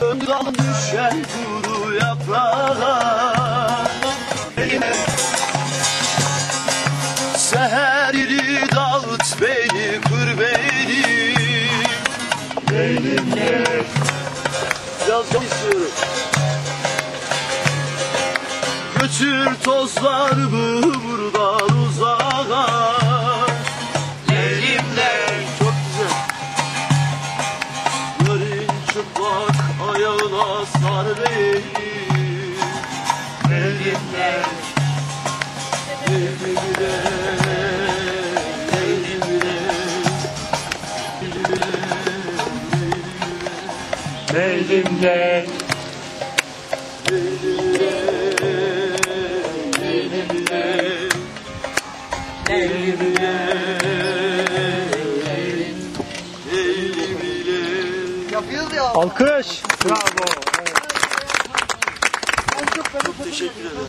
Dal düşen kuru yaprağa Seherleri dağıt beni kır beni Benimle Biraz çok istiyorum Götür tozlarımı buradan uzağa çıplak ayağına sar beni Elimle Elimle Elimle Elimle Alkış. Bravo. Teşekkür ederim.